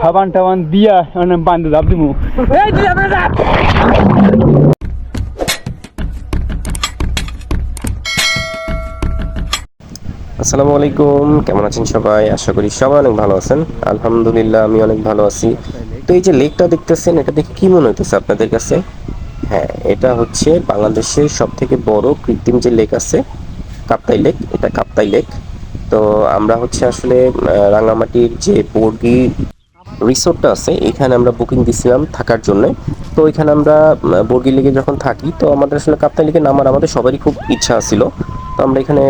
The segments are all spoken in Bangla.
সাবান টাবান দিয়া মানে বান্ধে দাব দিমু। আসসালামু আলাইকুম কেমন আছেন সবাই? আশা করি সবাই অনেক ভালো আছেন। আলহামদুলিল্লাহ আমি অনেক ভালো আছি। তো এই যে লেকটা দেখতেছেন এটা দেখে কি মনে হইতেছে আপনাদের কাছে? হ্যাঁ এটা হচ্ছে বাংলাদেশের সব থেকে বড় কৃত্রিম যে লেক আছে কাপ্তাই লেক। এটা কাপ্তাই লেক। তো আমরা হচ্ছে আসলে রাঙামাটির যে বর্গি রিসোর্টটা আছে, এখানে আমরা বুকিং দিছিলাম থাকার জন্য। তো এখানে আমরা বর্গি লেগে যখন থাকি, তো আমাদের আসলে কাপ্তাই লেগে নামার আমাদের সবারই খুব ইচ্ছা ছিল তো আমরা এখানে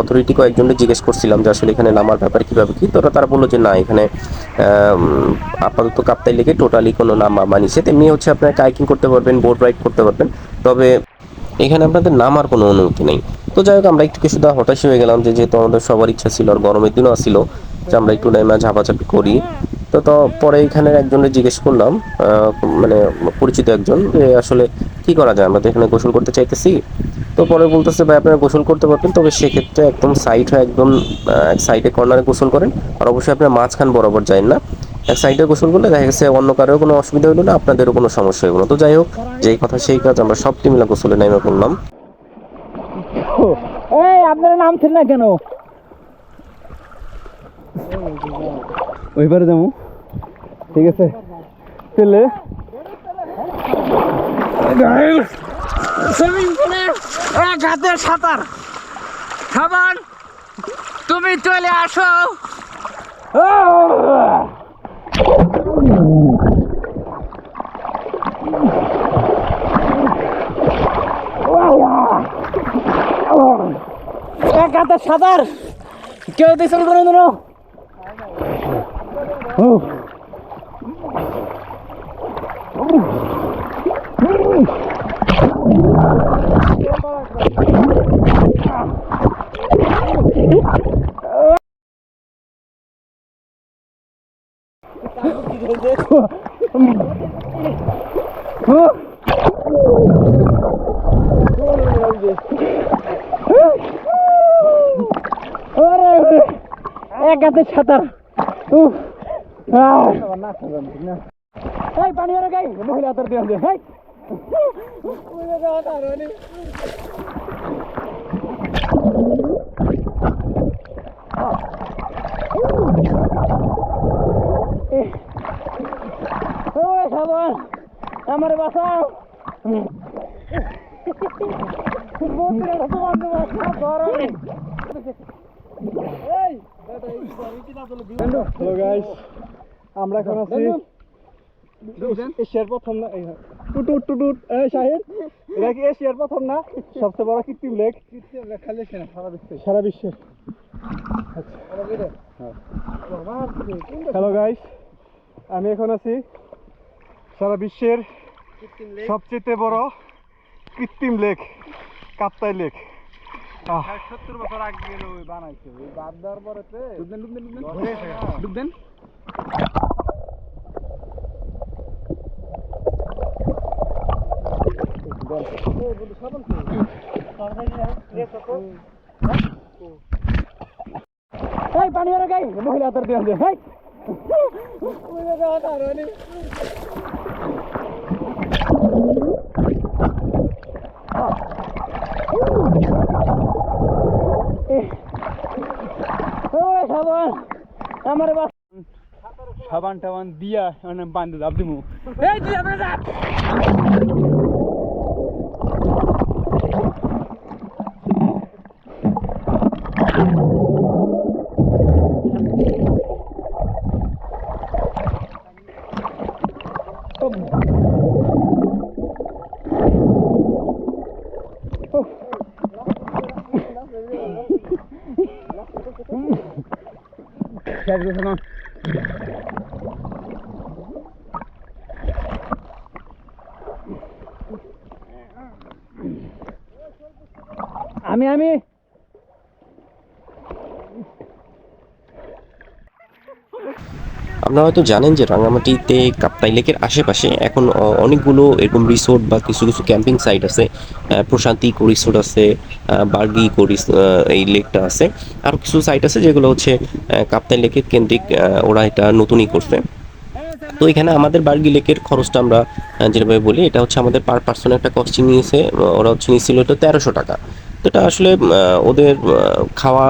অথরিটি কয়েকজনকে জিজ্ঞেস করছিলাম যে আসলে এখানে নামার ব্যাপারে কীভাবে কী, তো তারা বলল যে না, এখানে আপাতত কাপ্তাই লেগে টোটালি কোনো নামা মানিছে তেমনি হচ্ছে আপনারা কাইকিং করতে পারবেন বোট রাইড করতে পারবেন। তবে এখানে আপনাদের নামার কোনো অনুমতি নেই। তো যাই হোক, আমরা একটু কিছুটা হতাশ হয়ে গেলাম যে যেহেতু আমাদের সবার ইচ্ছা ছিল আর গরমের দিনও আসছিল যে আমরা একটু নেমা ঝাপাঝাপি করি। তো তো পরে এখানে একজনের জিজ্ঞেস করলাম মানে পরিচিত একজন যে আসলে কি করা যায়? আমরা তো এখানে গোসল করতে চাইতেছি। তো পরে বলতেছে ভাই আপনারা গোসল করতে পারবেন তবে সেক্ষেত্রে একদম সাইড হয় একদম এক সাইডে কর্নারে গোসল করেন। আর অবশ্যই আপনার মাঝখান বরাবর যায় না। এক সাইডে গোসল করলে দেখা গেছে অন্য কারোর কোনো অসুবিধা হলো না আপনাদেরও কোনো সমস্যা হলো না। তো যাই হোক যেই কথা সেই কাজ আমরা সব টিমিলা গোসলে নেমে পড়লাম এই আপনারা নামছেন না কেন? ওইবারে যাব। ঠিক আছে? তাহলে সুইমিং পুলে এক হাতের সাঁতার। খাবার তুমি চলে আসো। এক হাতের সাঁতার। কেউ দিছিল কোনো দিনও? এক হাতের সাঁতার পানি গাই মহিলা হাতের দিয়ে দে হেই ওরে সাবান আমার বাসাও বন্ধুরা বন্ধু বাসা গরমে হ্যালো আমরা এখন আছি এশিয়ার প্রথম না টুটুট টুটুট এই শাহিদ এটা কি এশিয়ার প্রথম না? সবচেয়ে বড় কৃত্রিম লেক। সারা বিশ্বে। সারা বিশ্বে। হ্যালো গাইস আমি এখন আছি সারা বিশ্বের সবচেয়ে বড় কৃত্রিম লেক কাপ্তাই লেক। সত্তর বছর আগে ওই বানাইছে ওই বাদ দেওয়ার পরে ডুবদেন ডুবদেন ডুবদেন ডুবদেন এই পানি ওরে গাই মহিলা হাতের দিয়ে হেই সাবান আমার বাস সাবান টাবান দিয়া মানে বান্ধে দাব দিমু এই তুই আপনি যা শেষ গেছে আমি আমি। আপনারা হয়তো জানেন যে রাঙামাটিতে কাপ্তাই লেকের আশেপাশে এখন অনেকগুলো এরকম রিসোর্ট বা কিছু কিছু ক্যাম্পিং সাইট আছে। প্রশান্তি রিসোর্ট আছে বার্গি ইকো এই লেকটা আছে। আর কিছু সাইট আছে যেগুলো হচ্ছে কাপ্তাই লেকের কেন্দ্রিক ওরা এটা নতুনই করছে। তো এখানে আমাদের বার্গি লেকের খরচটা আমরা যেভাবে বলি, এটা হচ্ছে আমাদের পার পার্সন একটা কস্টিং নিয়েছে ওরা হচ্ছে নিয়েছিল এটা তেরোশো টাকা। এটা আসলে ওদের খাওয়া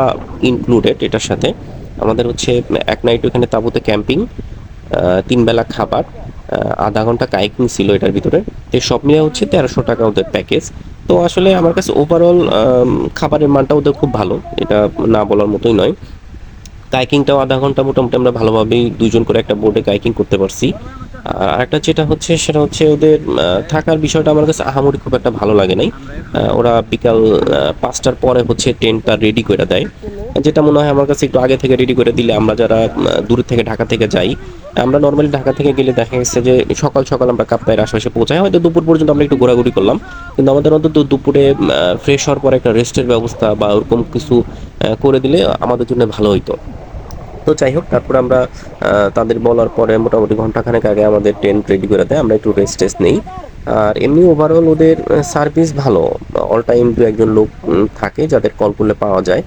ইনক্লুডেড এটার সাথে। আমাদের হচ্ছে, এক নাইট ওখানে তাঁবুতে ক্যাম্পিং তিন বেলা খাবার আধা ঘণ্টা কাইকিং ছিল এটার ভিতরে। তো সব মিলে হচ্ছে তেরোশো টাকা ওদের প্যাকেজ তো আসলে আমার কাছে ওভারঅল খাবারের মানটা ওদের খুব ভালো। এটা না বলার মতোই নয়। কাইকিংটাও আধা ঘণ্টা মোটামুটি আমরা ভালোভাবেই দুজন করে একটা বোর্ডে কাইকিং করতে পারছি। আর আরেকটা যেটা হচ্ছে, সেটা হচ্ছে ওদের থাকার বিষয়টা আমার কাছে আহামরি খুব একটা ভালো লাগে নাই। ওরা বিকাল পাঁচটার পরে হচ্ছে টেন্টটা রেডি করে দেয়। যেটা মনে হয় আমার কাছে একটু আগে থেকে রেডি করে দিলে আমরা যারা দূর থেকে ঢাকা থেকে যাই, আমরা নর্মালি ঢাকা থেকে গেলে দেখা গেছে যে সকাল সকাল আমরা কাপ্তায়ের আশেপাশে পৌঁছাই। হয়তো দুপুর পর্যন্ত আমরা একটু ঘোরাঘুরি করলাম, কিন্তু আমাদের অন্তত দুপুরে ফ্রেশ হওয়ার পরে একটা রেস্টের ব্যবস্থা বা ওরকম কিছু করে দিলে আমাদের জন্য ভালো হইতো। তো যাই হোক, তারপর আমরা তাদের বলার পরে মোটামুটি ঘন্টাখানেক আগে আমাদের ট্রেন রেডি করে দেয়, আমরা একটু রেস্ট টেস্ট নেই। আর এমনি ওভারঅল ওদের সার্ভিস ভালো। অল টাইম দু একজন লোক থাকে যাদের কল করলে পাওয়া যায়।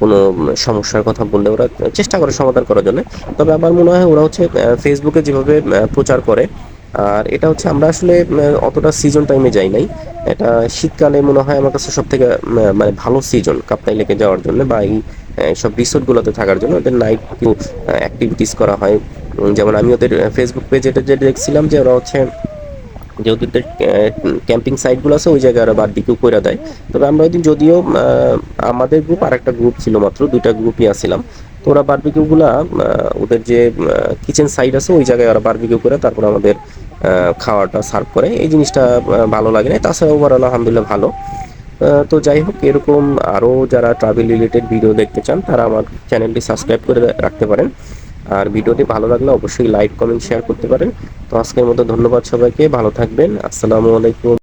কোনো সমস্যার কথা বললে ওরা চেষ্টা করে সমাধান করার জন্য। তবে আমার মনে হয় ওরা হচ্ছে ফেসবুকে যেভাবে প্রচার করে আর এটা হচ্ছে আমরা আসলে অতটা সিজন টাইমে যাই নাই। এটা শীতকালে মনে হয় আমার কাছে সব থেকে মানে ভালো সিজন কাপ্তাই লেকে যাওয়ার জন্য বা এই সব রিসোর্টগুলোতে থাকার জন্য। ওদের নাইট অ্যাক্টিভিটিস করা হয়। যেমন আমি ওদের ফেসবুক পেজে যেটা দেখছিলাম যে ওরা হচ্ছে, যে ওদের ক্যাম্পিং সাইটগুলো আছে ওই জায়গায় ওরা বারবিকিউ করে দেয়। তবে আমরা ওই দিন যদিও আমাদের গ্রুপ আর একটা গ্রুপ ছিল মাত্র, দুইটা গ্রুপই আসছিলাম তো ওরা বারবিকিউগুলা ওদের যে কিচেন সাইড আছে ওই জায়গায় ওরা বারবিকিউ করে, তারপর আমাদের খাওয়াটা সার্ভ করে। এই জিনিসটা ভালো লাগে না। তাছাড়া ওভারঅল আলহামদুলিল্লাহ ভালো। তো যাই হোক, এরকম আরও যারা ট্রাভেল রিলেটেড ভিডিও দেখতে চান, তারা আমার চ্যানেলটি সাবস্ক্রাইব করে রাখতে পারেন। আর ভিডিওটি ভালো লাগলে অবশ্যই লাইক কমেন্ট শেয়ার করতে পারেন। তো আজকের মতো ধন্যবাদ সবাইকে। ভালো থাকবেন। আসসালামু আলাইকুম।